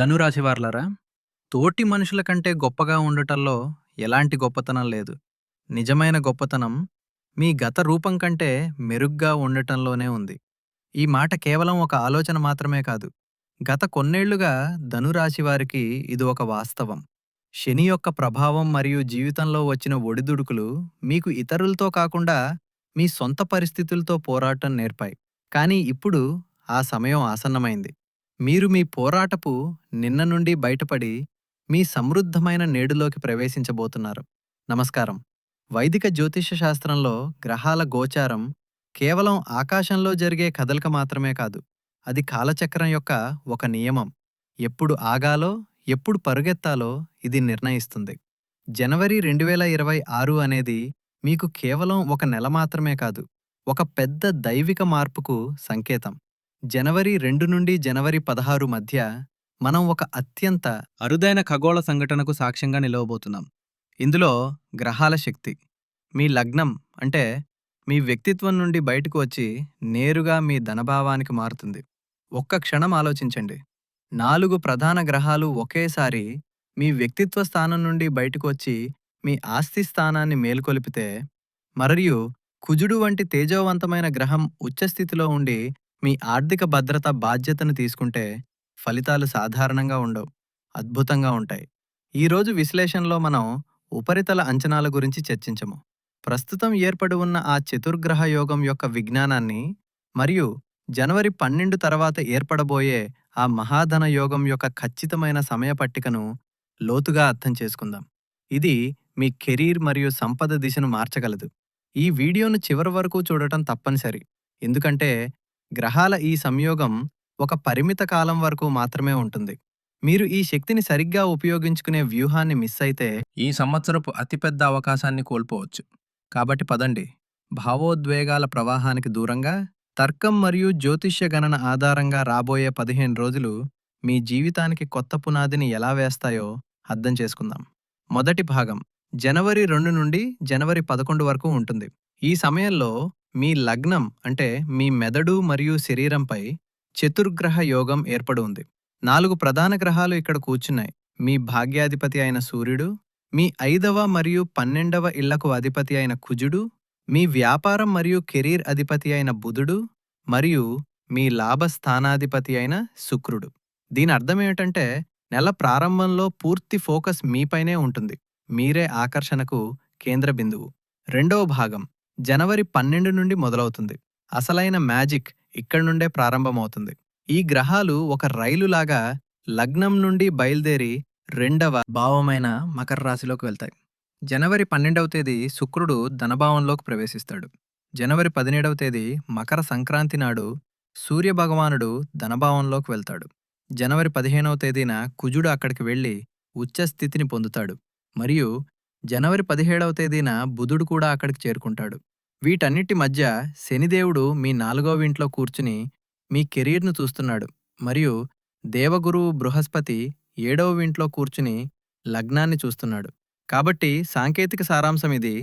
ధనురాశి వార్లరా తోటి మనుషుల కంటే గొప్పగా ఉండటంలో ఎలాంటి గొప్పతనం లేదు. నిజమైన గొప్పతనం మీ గత రూపం కంటే మెరుగ్గా ఉండటంలోనే ఉంది. ఈ మాట కేవలం ఒక ఆలోచన మాత్రమే కాదు. గత కొన్నేళ్ళుగా ధనురాశి వారికి ఇది ఒక వాస్తవం. శని యొక్క ప్రభావం మరియు జీవితంలో వచ్చిన ఒడిదుడుకులు మీకు ఇతరులతో కాకుండా మీ సొంత పరిస్థితులతో పోరాటం నేర్పాయి. కానీ ఇప్పుడు ఆ సమయం ఆసన్నమైంది. మీరు మీ పోరాటపు నిన్న నుండి బయటపడి మీ సమృద్ధమైన నేడులోకి ప్రవేశించబోతున్నారు. నమస్కారం. వైదిక జ్యోతిష శాస్త్రంలో గ్రహాల గోచారం కేవలం ఆకాశంలో జరిగే కదలిక మాత్రమే కాదు అది కాలచక్రం యొక్క ఒక నియమం. ఎప్పుడు ఆగాలో ఎప్పుడు పరుగెత్తాలో ఇది నిర్ణయిస్తుంది. జనవరి రెండు వేల ఇరవై ఆరు అనేది మీకు కేవలం ఒక నెల మాత్రమే కాదు ఒక పెద్ద దైవిక మార్పుకు సంకేతం. జనవరి రెండు నుండి జనవరి పదహారు మధ్య మనం ఒక అత్యంత అరుదైన ఖగోళ సంఘటనకు సాక్ష్యంగా నిలవబోతున్నాం. ఇందులో గ్రహాల శక్తి మీ లగ్నం అంటే మీ వ్యక్తిత్వం నుండి బయటకు వచ్చి నేరుగా మీ ధనభావానికి మారుతుంది. ఒక్క క్షణం ఆలోచించండి. నాలుగు ప్రధాన గ్రహాలు ఒకేసారి మీ వ్యక్తిత్వ స్థానం నుండి బయటకు వచ్చి మీ ఆస్తి స్థానాన్ని మేల్కొలిపితే మరియు కుజుడు వంటి తేజోవంతమైన గ్రహం ఉచ్చస్థితిలో ఉండి మీ ఆర్థిక భద్రత బాధ్యతను తీసుకుంటే ఫలితాలు సాధారణంగా ఉండవు అద్భుతంగా ఉంటాయి. ఈరోజు విశ్లేషణలో మనం ఉపరితల అంచనాల గురించి చర్చించము. ప్రస్తుతం ఏర్పడి ఉన్న ఆ చతుర్గ్రహ యోగం యొక్క విజ్ఞానాన్ని మరియు జనవరి పన్నెండు తర్వాత ఏర్పడబోయే ఆ మహాధన యోగం యొక్క ఖచ్చితమైన సమయ పట్టికను లోతుగా అర్థం చేసుకుందాం. ఇది మీ కెరీర్ మరియు సంపద దిశను మార్చగలదు. ఈ వీడియోను చివరి వరకు చూడటం తప్పనిసరి. ఎందుకంటే గ్రహాల ఈ సంయోగం ఒక పరిమిత కాలం వరకు మాత్రమే ఉంటుంది. మీరు ఈ శక్తిని సరిగ్గా ఉపయోగించుకునే వ్యూహాన్ని మిస్ అయితే ఈ సంవత్సరపు అతిపెద్ద అవకాశాన్ని కోల్పోవచ్చు. కాబట్టి పదండి. భావోద్వేగాల ప్రవాహానికి దూరంగా తర్కం మరియు జ్యోతిష్య గణన ఆధారంగా రాబోయే పదిహేను రోజులు మీ జీవితానికి కొత్త పునాదిని ఎలా వేస్తాయో అర్థం చేసుకుందాం. మొదటి భాగం. జనవరి రెండు నుండి జనవరి పదకొండు వరకు ఉంటుంది. ఈ సమయంలో మీ లగ్నం అంటే మీ మెదడు మరియు శరీరంపై చతుర్గ్రహ యోగం ఏర్పడి ఉంది. నాలుగు ప్రధాన గ్రహాలు ఇక్కడ కూర్చున్నాయి. మీ భాగ్యాధిపతి అయిన సూర్యుడు మీ ఐదవ మరియు పన్నెండవ ఇళ్ళకు అధిపతి అయిన కుజుడు మీ వ్యాపారం మరియు కెరీర్ అధిపతి అయిన బుధుడు మరియు మీ లాభస్థానాధిపతి అయిన శుక్రుడు. దీని అర్థమేమిటంటే నెల ప్రారంభంలో పూర్తి ఫోకస్ మీపైనే ఉంటుంది. మీరే ఆకర్షణకు కేంద్ర బిందువు. రెండవ భాగం. జనవరి పన్నెండు నుండి మొదలవుతుంది. అసలైన మ్యాజిక్ ఇక్కడి నుండే ప్రారంభమవుతుంది. ఈ గ్రహాలు ఒక రైలులాగా లగ్నం నుండి బయలుదేరి రెండవ భావమైన మకర రాశిలోకి వెళ్తాయి. జనవరి పన్నెండవ తేదీ శుక్రుడు ధనభావంలోకి ప్రవేశిస్తాడు. జనవరి పదిహేడవ తేదీ మకర సంక్రాంతి నాడు సూర్యభగవానుడు ధనభావంలోకి వెళ్తాడు. జనవరి పదిహేనవ తేదీన కుజుడు అక్కడికి వెళ్ళి ఉచ్చస్థితిని పొందుతాడు. మరియు జనవరి పదిహేడవ తేదీన బుధుడు కూడా అక్కడికి చేరుకుంటాడు. వీటన్నిటి మధ్య శనిదేవుడు మీ నాలుగవ ఇంట్లో కూర్చుని మీ కెరీర్ను చూస్తున్నాడు. మరియు దేవగురువు బృహస్పతి ఏడవ ఇంట్లో కూర్చుని లగ్నాన్ని చూస్తున్నాడు. కాబట్టి సాంకేతిక సారాంశం ఇది.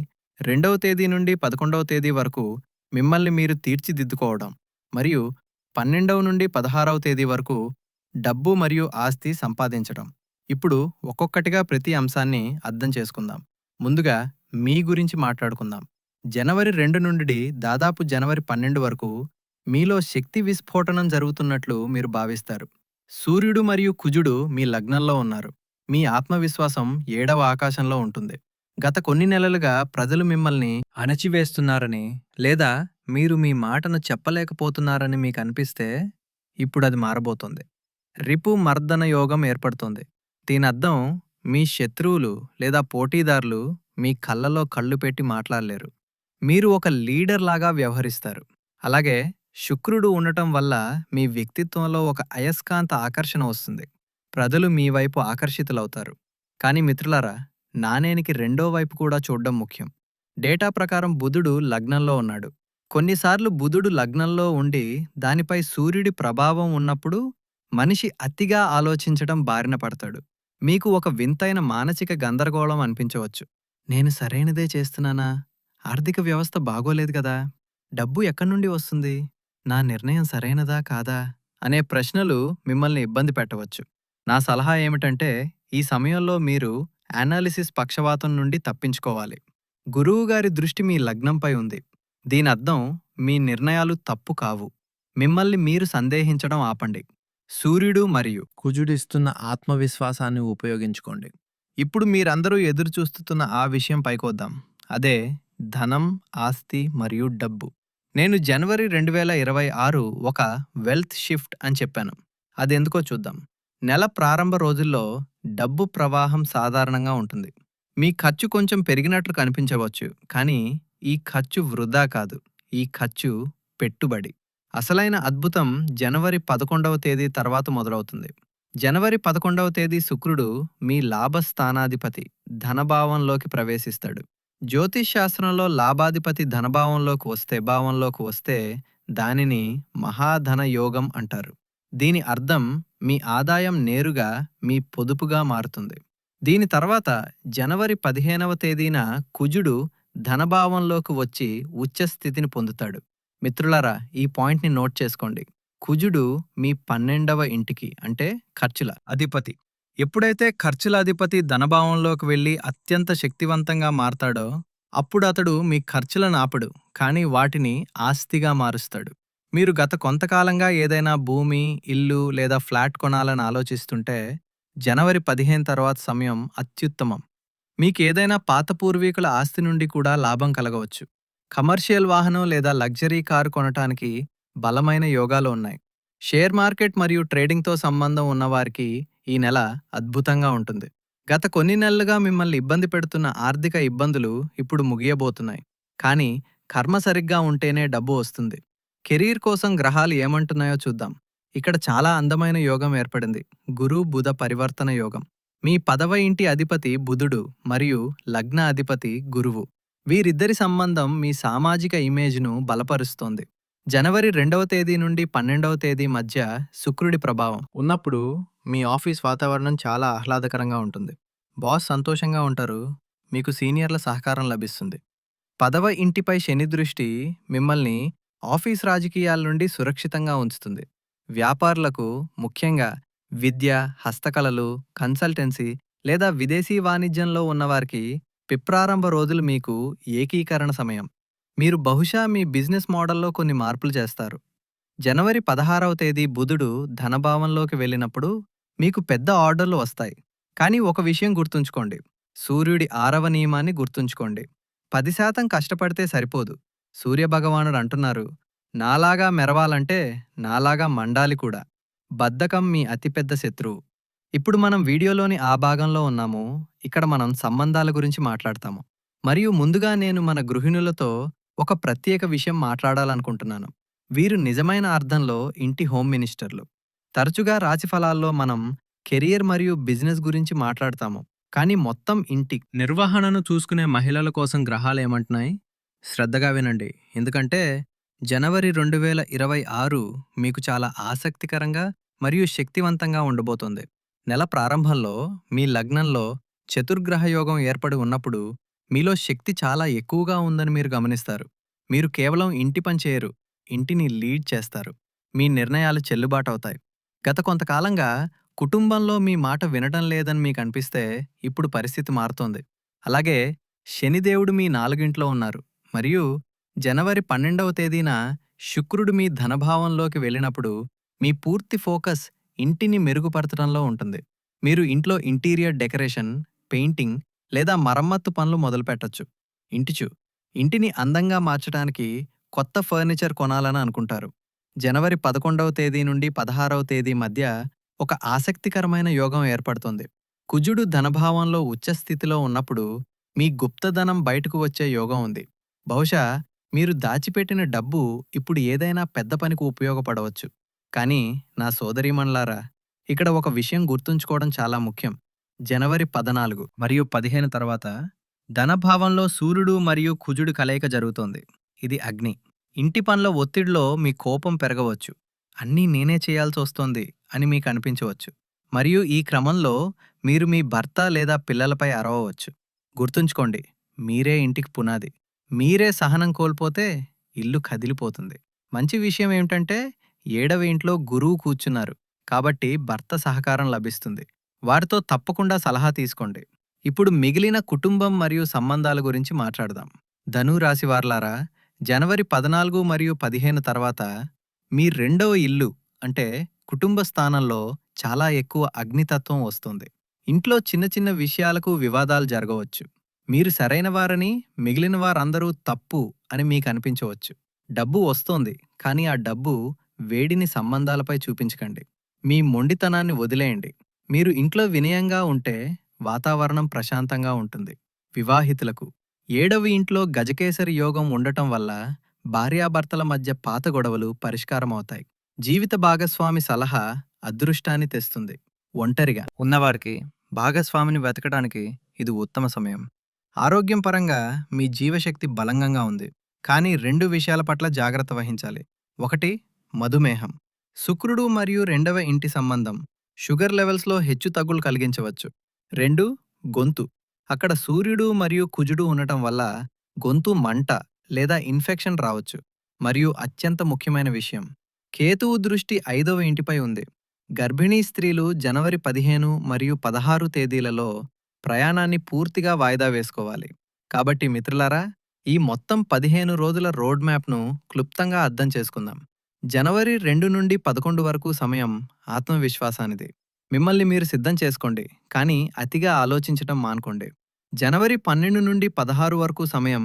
రెండవ తేదీ నుండి పదకొండవ తేదీ వరకు మిమ్మల్ని మీరు తీర్చిదిద్దుకోవడం. మరియు పన్నెండవ నుండి పదహారవ తేదీ వరకు డబ్బు మరియు ఆస్తి సంపాదించడం. ఇప్పుడు ఒక్కొక్కటిగా ప్రతి అంశాన్ని అర్థం చేసుకుందాం. ముందుగా మీ గురించి మాట్లాడుకుందాం. జనవరి రెండు నుండి దాదాపు జనవరి పన్నెండు వరకు మీలో శక్తి విస్ఫోటనం జరుగుతున్నట్లు మీరు భావిస్తారు. సూర్యుడు మరియు కుజుడు మీ లగ్నంలో ఉన్నారు. మీ ఆత్మవిశ్వాసం ఏడవ ఆకాశంలో ఉంటుంది. గత కొన్ని నెలలుగా ప్రజలు మిమ్మల్ని అణచివేస్తున్నారని లేదా మీరు మీ మాటను చెప్పలేకపోతున్నారని మీకు అనిపిస్తే ఇప్పుడు అది మారబోతోంది. రిపు మర్దన యోగం ఏర్పడుతోంది. దీనర్థం మీ శత్రువులు లేదా పోటీదారులు మీ కళ్ళలో కళ్ళు పెట్టి మాట్లాడలేరు. మీరు ఒక లీడర్ లాగా వ్యవహరిస్తారు. అలాగే శుక్రుడు ఉండటం వల్ల మీ వ్యక్తిత్వంలో ఒక అయస్కాంత ఆకర్షణ వస్తుంది. ప్రజలు మీ వైపు ఆకర్షితులవుతారు. కానీ మిత్రులారా నాణేనికి రెండో వైపు కూడా చూడడం ముఖ్యం. డేటా ప్రకారం బుధుడు లగ్నంలో ఉన్నాడు. కొన్నిసార్లు బుధుడు లగ్నంలో ఉండి దానిపై సూర్యుడి ప్రభావం ఉన్నప్పుడు మనిషి అతిగా ఆలోచించడం బారిన పడతాడు. మీకు ఒక వింతైన మానసిక గందరగోళం అనిపించవచ్చు. నేను సరైనదే చేస్తున్నానా? ఆర్థిక వ్యవస్థ బాగోలేదు కదా? డబ్బు ఎక్కడి నుండి వస్తుంది? నా నిర్ణయం సరైనదా కాదా? అనే ప్రశ్నలు మిమ్మల్ని ఇబ్బంది పెట్టవచ్చు. నా సలహా ఏమిటంటే ఈ సమయంలో మీరు అనాలిసిస్ పక్షవాతం నుండి తప్పించుకోవాలి. గురువుగారి దృష్టి మీ లగ్నంపై ఉంది. దీనర్థం మీ నిర్ణయాలు తప్పు కావు. మిమ్మల్ని మీరు సందేహించడం ఆపండి. సూర్యుడు మరియు కుజుడిస్తున్న ఆత్మవిశ్వాసాన్ని ఉపయోగించుకోండి. ఇప్పుడు మీరందరూ ఎదురు చూస్తున్న ఆ విషయం పైకొద్దాం అదే ధనం ఆస్తి మరియు డబ్బు. నేను జనవరి రెండు వేల ఇరవై ఆరు ఒక వెల్త్ షిఫ్ట్ అని చెప్పాను. అది ఎందుకో చూద్దాం. నెల ప్రారంభ రోజుల్లో డబ్బు ప్రవాహం సాధారణంగా ఉంటుంది. మీ ఖర్చు కొంచెం పెరిగినట్లు కనిపించవచ్చు కానీ ఈ ఖర్చు వృధా కాదు. ఈ ఖర్చు పెట్టుబడి. అసలైన అద్భుతం జనవరి పదకొండవ తేదీ తర్వాత మొదలవుతుంది. జనవరి పదకొండవ తేదీ శుక్రుడు మీ లాభస్థానాధిపతి ధనభావంలోకి ప్రవేశిస్తాడు. జ్యోతిష్ శాస్త్రంలో లాభాధిపతి ధనభావంలోకి వస్తే భావంలోకి వస్తే దానిని మహాధన యోగం అంటారు. దీని అర్థం మీ ఆదాయం నేరుగా మీ పొదుపుగా మారుతుంది. దీని తర్వాత జనవరి పదిహేనవ తేదీన కుజుడు ధనభావంలోకి వచ్చి ఉచ్చస్థితిని పొందుతాడు. మిత్రులారా ఈ పాయింట్ని నోట్ చేసుకోండి. కుజుడు మీ పన్నెండవ ఇంటికి అంటే ఖర్చుల అధిపతి. ఎప్పుడైతే ఖర్చుల అధిపతి ధనభావంలోకి వెళ్ళి అత్యంత శక్తివంతంగా మారతాడో అప్పుడు అతడు మీ ఖర్చులను ఆపడు కానీ వాటిని ఆస్తిగా మారుస్తాడు. మీరు గత కొంతకాలంగా ఏదైనా భూమి ఇల్లు లేదా ఫ్లాట్ కొనాలని ఆలోచిస్తుంటే జనవరి పదిహేను తర్వాత సమయం అత్యుత్తమం. మీకు ఏదైనా పాత పూర్వీకుల ఆస్తి నుండి కూడా లాభం కలగవచ్చు. కమర్షియల్ వాహనం లేదా లగ్జరీ కారు కొనటానికి బలమైన యోగాలు ఉన్నాయి. షేర్ మార్కెట్ మరియు ట్రేడింగ్తో సంబంధం ఉన్నవారికి ఈ నెల అద్భుతంగా ఉంటుంది. గత కొన్ని నెలలుగా మిమ్మల్ని ఇబ్బంది పెడుతున్న ఆర్థిక ఇబ్బందులు ఇప్పుడు ముగియబోతున్నాయి. కానీ కర్మ సరిగ్గా ఉంటేనే డబ్బు వస్తుంది. కెరీర్ కోసం గ్రహాలు ఏమంటున్నాయో చూద్దాం. ఇక్కడ చాలా అందమైన యోగం ఏర్పడింది. గురు బుధ పరివర్తన యోగం. మీ పదవ ఇంటి అధిపతి బుధుడు మరియు లగ్న అధిపతి గురువు. వీరిద్దరి సంబంధం మీ సామాజిక ఇమేజ్ను బలపరుస్తోంది. జనవరి రెండవ తేదీ నుండి పన్నెండవ తేదీ మధ్య శుక్రుడి ప్రభావం. ఉన్నప్పుడు మీ ఆఫీస్ వాతావరణం చాలా ఆహ్లాదకరంగా ఉంటుంది. బాస్ సంతోషంగా ఉంటారు. మీకు సీనియర్ల సహకారం లభిస్తుంది. పదవ ఇంటిపై శని దృష్టి మిమ్మల్ని ఆఫీస్ రాజకీయాల నుండి సురక్షితంగా ఉంచుతుంది. వ్యాపారులకు ముఖ్యంగా విద్య హస్తకళలు కన్సల్టెన్సీ లేదా విదేశీ వాణిజ్యంలో ఉన్నవారికి పిప్రారంభ రోజులు మీకు ఏకీకరణ సమయం. మీరు బహుశా మీ బిజినెస్ మోడల్లో కొన్ని మార్పులు చేస్తారు. జనవరి పదహారవ తేదీ బుధుడు ధనభావంలోకి వెళ్ళినప్పుడు మీకు పెద్ద ఆర్డర్లు వస్తాయి. కానీ ఒక విషయం గుర్తుంచుకోండి. సూర్యుడి ఆరవ నియమాన్ని గుర్తుంచుకోండి. పది శాతం కష్టపడితే సరిపోదు. సూర్యభగవానుడు అంటున్నారు నాలాగా మెరవాలంటే నాలాగా మండాలి కూడా. బద్ధకం మీ అతిపెద్ద శత్రువు. ఇప్పుడు మనం వీడియోలోని ఆ భాగంలో ఉన్నాము. ఇక్కడ మనం సంబంధాల గురించి మాట్లాడతాము. మరియు ముందుగా నేను మన గృహిణులతో ఒక ప్రత్యేక విషయం మాట్లాడాలనుకుంటున్నాను. వీరు నిజమైన అర్థంలో ఇంటి హోమ్ మినిస్టర్లు. తరచుగా రాశిఫలాల్లో మనం కెరియర్ మరియు బిజినెస్ గురించి మాట్లాడతాము. కానీ మొత్తం ఇంటి నిర్వహణను చూసుకునే మహిళల కోసం గ్రహాలు ఏమంటున్నాయి? శ్రద్ధగా వినండి. ఎందుకంటే జనవరి రెండు వేల ఇరవై ఆరు మీకు చాలా ఆసక్తికరంగా మరియు శక్తివంతంగా ఉండబోతోంది. నెల ప్రారంభంలో మీ లగ్నంలో చతుర్గ్రహ యోగం ఏర్పడి ఉన్నప్పుడు మీలో శక్తి చాలా ఎక్కువగా ఉందని మీరు గమనిస్తారు. మీరు కేవలం ఇంటి పని చేయరు ఇంటిని లీడ్ చేస్తారు. మీ నిర్ణయాలు చెల్లుబాటవుతాయి. గత కొంతకాలంగా కుటుంబంలో మీ మాట వినటం లేదని మీకు అనిపిస్తే ఇప్పుడు పరిస్థితి మారుతోంది. అలాగే శనిదేవుడు మీ నాలుగింట్లో ఉన్నారు. మరియు జనవరి పన్నెండవ తేదీన శుక్రుడు మీ ధనభావంలోకి వెళ్ళినప్పుడు మీ పూర్తి ఫోకస్ ఇంటిని మెరుగుపరచడంలో ఉంటుంది. మీరు ఇంట్లో ఇంటీరియర్ డెకరేషన్ పెయింటింగ్ లేదా మరమ్మత్తు పనులు మొదలుపెట్టొచ్చు. ఇంటిచు ఇంటిని అందంగా మార్చడానికి కొత్త ఫర్నిచర్ కొనాలని అనుకుంటారు. జనవరి పదకొండవ తేదీ నుండి పదహారవ తేదీ మధ్య ఒక ఆసక్తికరమైన యోగం ఏర్పడుతుంది. కుజుడు ధనభావంలో ఉచ్చస్థితిలో ఉన్నప్పుడు మీ గుప్తధనం బయటకు వచ్చే యోగం ఉంది. బహుశా మీరు దాచిపెట్టిన డబ్బు ఇప్పుడు ఏదైనా పెద్ద పనికి ఉపయోగపడవచ్చు. కానీ నా సోదరీమణ్లారా ఇక్కడ ఒక విషయం గుర్తుంచుకోవడం చాలా ముఖ్యం. జనవరి పదనాలుగు మరియు పదిహేను తర్వాత ధనభావంలో సూర్యుడు మరియు కుజుడు కలయిక జరుగుతోంది. ఇది అగ్ని. ఇంటి పనుల ఒత్తిడిలో మీ కోపం పెరగవచ్చు. అన్నీ నేనే చేయాల్సి వస్తోంది అని మీకు అనిపించవచ్చు. మరియు ఈ క్రమంలో మీరు మీ భర్త లేదా పిల్లలపై అరవవచ్చు. గుర్తుంచుకోండి మీరే ఇంటికి పునాది. మీరే సహనం కోల్పోతే ఇల్లు కదిలిపోతుంది. మంచి విషయం ఏమిటంటే ఏడవ ఇంట్లో గురువు కూర్చున్నారు. కాబట్టి భర్త సహకారం లభిస్తుంది. వారితో తప్పకుండా సలహా తీసుకోండి. ఇప్పుడు మిగిలిన కుటుంబం మరియు సంబంధాల గురించి మాట్లాడదాం. ధను రాశి వార్లారా జనవరి పద్నాలుగు మరియు పదిహేను తర్వాత మీ రెండవ ఇల్లు అంటే కుటుంబ స్థానంలో చాలా ఎక్కువ అగ్నితత్వం వస్తుంది. ఇంట్లో చిన్న చిన్న విషయాలకు వివాదాలు జరగవచ్చు. మీరు సరైన వారని మిగిలిన వారందరూ తప్పు అని మీకు అనిపించవచ్చు. డబ్బు వస్తోంది కానీ ఆ డబ్బు వేడిని సంబంధాలపై చూపించకండి. మీ మొండితనాన్ని వదిలేయండి. మీరు ఇంట్లో వినయంగా ఉంటే వాతావరణం ప్రశాంతంగా ఉంటుంది. వివాహితులకు ఏడవ ఇంట్లో గజకేసరి యోగం ఉండటం వల్ల భార్యాభర్తల మధ్య పాత గొడవలు పరిష్కారమవుతాయి. జీవిత భాగస్వామి సలహా అదృష్టాన్ని తెస్తుంది. ఒంటరిగా ఉన్నవారికి భాగస్వామిని వెతకడానికి ఇది ఉత్తమ సమయం. ఆరోగ్యం పరంగా మీ జీవశక్తి బలంగా ఉంది. కానీ రెండు విషయాల పట్ల జాగ్రత్త వహించాలి. ఒకటి మధుమేహం. శుక్రుడు మరియు రెండవ ఇంటి సంబంధం. షుగర్ లెవెల్స్లో హెచ్చు తగ్గులు కలిగించవచ్చు. రెండు గొంతు. అక్కడ సూర్యుడు మరియు కుజుడు ఉండటం వల్ల గొంతు మంట లేదా ఇన్ఫెక్షన్ రావచ్చు మరియు అత్యంత ముఖ్యమైన విషయం. కేతువు దృష్టి ఐదవ ఇంటిపై ఉంది. గర్భిణీ స్త్రీలు జనవరి పదిహేను మరియు పదహారు తేదీలలో ప్రయాణాన్ని పూర్తిగా వాయిదా వేసుకోవాలి. కాబట్టి మిత్రులారా ఈ మొత్తం పదిహేను రోజుల రోడ్ మ్యాప్ను క్లుప్తంగా అర్థం చేసుకుందాం. జనవరి రెండు నుండి పదకొండు వరకు సమయం ఆత్మవిశ్వాసానిది. మిమ్మల్ని మీరు సిద్ధం చేసుకోండి కానీ అతిగా ఆలోచించటం మానుకోండి. జనవరి పన్నెండు నుండి పదహారు వరకు సమయం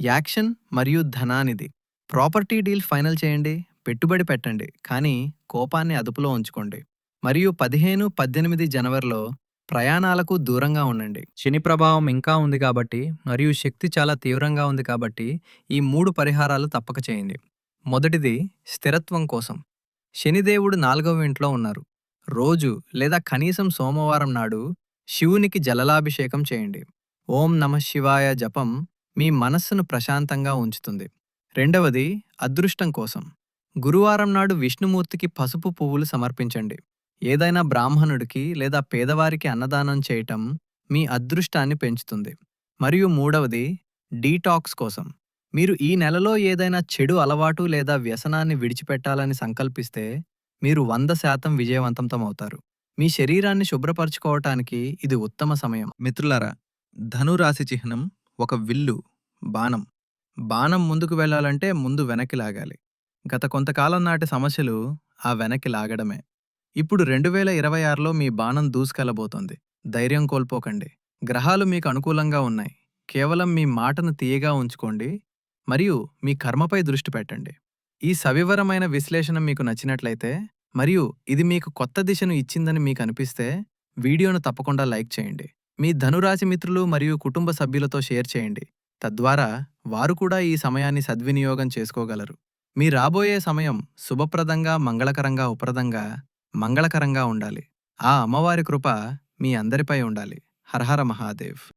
యాక్షన్ మరియు ధనానిది. ప్రాపర్టీ డీల్ ఫైనల్ చేయండి పెట్టుబడి పెట్టండి కానీ కోపాన్ని అదుపులో ఉంచుకోండి. మరియు పదిహేను పద్దెనిమిది జనవరిలో ప్రయాణాలకు దూరంగా ఉండండి. శని ప్రభావం ఇంకా ఉంది కాబట్టి మరియు శక్తి చాలా తీవ్రంగా ఉంది కాబట్టి ఈ మూడు పరిహారాలు తప్పక చేయండి. మొదటిది స్థిరత్వం కోసం. శనిదేవుడు నాలుగవ ఇంట్లో ఉన్నారు. రోజు లేదా కనీసం సోమవారం నాడు శివునికి జలలాభిషేకం చేయండి. ఓం నమ శివాయ జపం మీ మనస్సును ప్రశాంతంగా ఉంచుతుంది. రెండవది అదృష్టం కోసం. గురువారం నాడు విష్ణుమూర్తికి పసుపు పువ్వులు సమర్పించండి. ఏదైనా బ్రాహ్మణుడికి లేదా పేదవారికి అన్నదానం చేయటం మీ అదృష్టాన్ని పెంచుతుంది. మరియు మూడవది డీటాక్స్ కోసం. మీరు ఈ నెలలో ఏదైనా చెడు అలవాటు లేదా వ్యసనాన్ని విడిచిపెట్టాలని సంకల్పిస్తే మీరు వంద శాతం విజయవంతంతమవుతారు మీ శరీరాన్ని శుభ్రపరచుకోవటానికి ఇది ఉత్తమ సమయం. మిత్రులారా ధనురాశి చిహ్నం ఒక విల్లు బాణం. బాణం ముందుకు వెళ్ళాలంటే ముందు వెనక్కి లాగాలి. గత కొంతకాలం నాటి సమస్యలు ఆ వెనక్కి లాగడమే. ఇప్పుడు రెండు వేల ఇరవై ఆరులో మీ బాణం దూసుకెళ్ళబోతోంది ధైర్యం కోల్పోకండి. గ్రహాలు మీకు అనుకూలంగా ఉన్నాయి. కేవలం మీ మాటను తీయగా ఉంచుకోండి. మరియు మీ కర్మపై దృష్టి పెట్టండి. ఈ సవివరమైన విశ్లేషణ మీకు నచ్చినట్లయితే మరియు ఇది మీకు కొత్త దిశను ఇచ్చిందని మీకు అనిపిస్తే వీడియోను తప్పకుండా లైక్ చేయండి. మీ ధనురాశి మిత్రులు మరియు కుటుంబ సభ్యులతో షేర్ చేయండి. తద్వారా వారు కూడా ఈ సమయాన్ని సద్వినియోగం చేసుకోగలరు. మీ రాబోయే సమయం శుభప్రదంగా మంగళకరంగా ఉపరదంగా మంగళకరంగా ఉండాలి. ఆ అమ్మవారి కృప మీ అందరిపై ఉండాలి. హరహర మహాదేవ్.